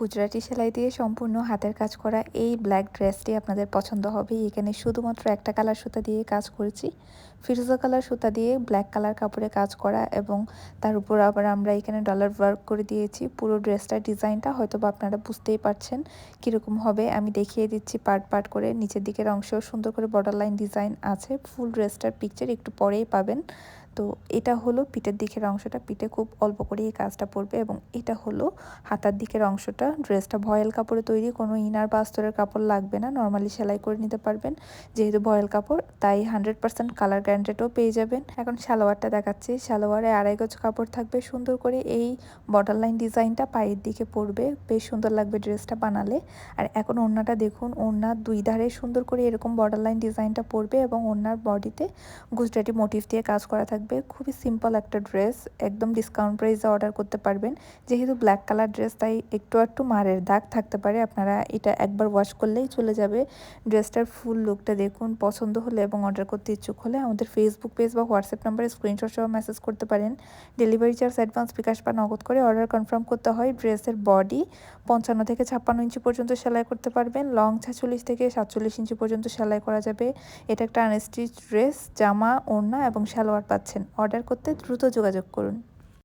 গুজরাটি সেলাই দিয়ে সম্পূর্ণ হাতের কাজ করা এই ব্ল্যাক ড্রেসটি আপনাদের পছন্দ হবে। এখানে শুধুমাত্র একটা কালার সুতা দিয়ে কাজ করেছি। ফিরোজা কালার সুতা দিয়ে ব্ল্যাক কালার কাপড়ে কাজ করা এবং তার উপর আবার আমরা এখানে ডলার ওয়ার্ক করে দিয়েছি। পুরো ড্রেসটার ডিজাইনটা হয়তো বা আপনারা বুঝতেই পারছেন কীরকম হবে। আমি দেখিয়ে দিচ্ছি পার্ট পার্ট করে। নিচের দিকের অংশ সুন্দর করে বর্ডার লাইন ডিজাইন আছে। ফুল ড্রেসটার পিকচার একটু পরেই পাবেন। তো এটা হলো পিঠের দিকের অংশটা, পিঠে খুব অল্প করে এই কাজটা পড়বে এবং এটা হলো হাতার দিকের অংশটা। ড্রেসটা ভয়েল কাপড়ে তৈরি, কোনো ইনার বা আস্তরের কাপড় লাগবে না নর্মালি সেলাই করে নিতে পারবেন। যেহেতু ভয়েল কাপড়, তাই হান্ড্রেড পার্সেন্ট কালার গ্যারান্টেডও পেয়ে যাবেন। এখন সালোয়ারটা দেখাচ্ছি, সালোয়ারে আড়াই গজ কাপড় থাকবে, সুন্দর করে এই বর্ডার লাইন ডিজাইনটা পায়ের দিকে পড়বে, বেশ সুন্দর লাগবে ড্রেসটা বানালে। আর এখন ওড়নাটা দেখুন ওড়নার দুই ধারে সুন্দর করে এরকম বর্ডার লাইন ডিজাইনটা পড়বে এবং ওড়নার বডিতে গুজরাটি মোটিভ দিয়ে কাজ করা থাকবে। থাকবে খুবই সিম্পল একটা ড্রেস একদম ডিসকাউন্ট প্রাইসে অর্ডার করতে পারবেন। যেহেতু ব্ল্যাক কালার ড্রেস তাই একটু একটু মারের দাগ থাকতে পারে। আপনারা এটা একবার ওয়াশ করলেই চলে যাবে। ড্রেসটার ফুল লুকটা দেখুন, পছন্দ হলে এবং অর্ডার করতে ইচ্ছুক হলে আমাদের ফেসবুক পেজ বা হোয়াটসঅ্যাপ নাম্বারে স্ক্রিনশট সহ মেসেজ করতে পারেন। ডেলিভারি চার্জ অ্যাডভান্স বিকাশ বা নগদ করে অর্ডার কনফার্ম করতে হয়। ড্রেসের বডি পঞ্চান্ন থেকে ছাপ্পান্ন ইঞ্চি পর্যন্ত সেলাই করতে পারবেন। লং ছাচল্লিশ থেকে সাতচল্লিশ ইঞ্চি পর্যন্ত সেলাই করা যাবে। এটা একটা আনস্টিচ ড্রেস জামা, ওড়না এবং সালোয়ার পাচ্ছেন। অর্ডার করতে দ্রুত যোগাযোগ করুন।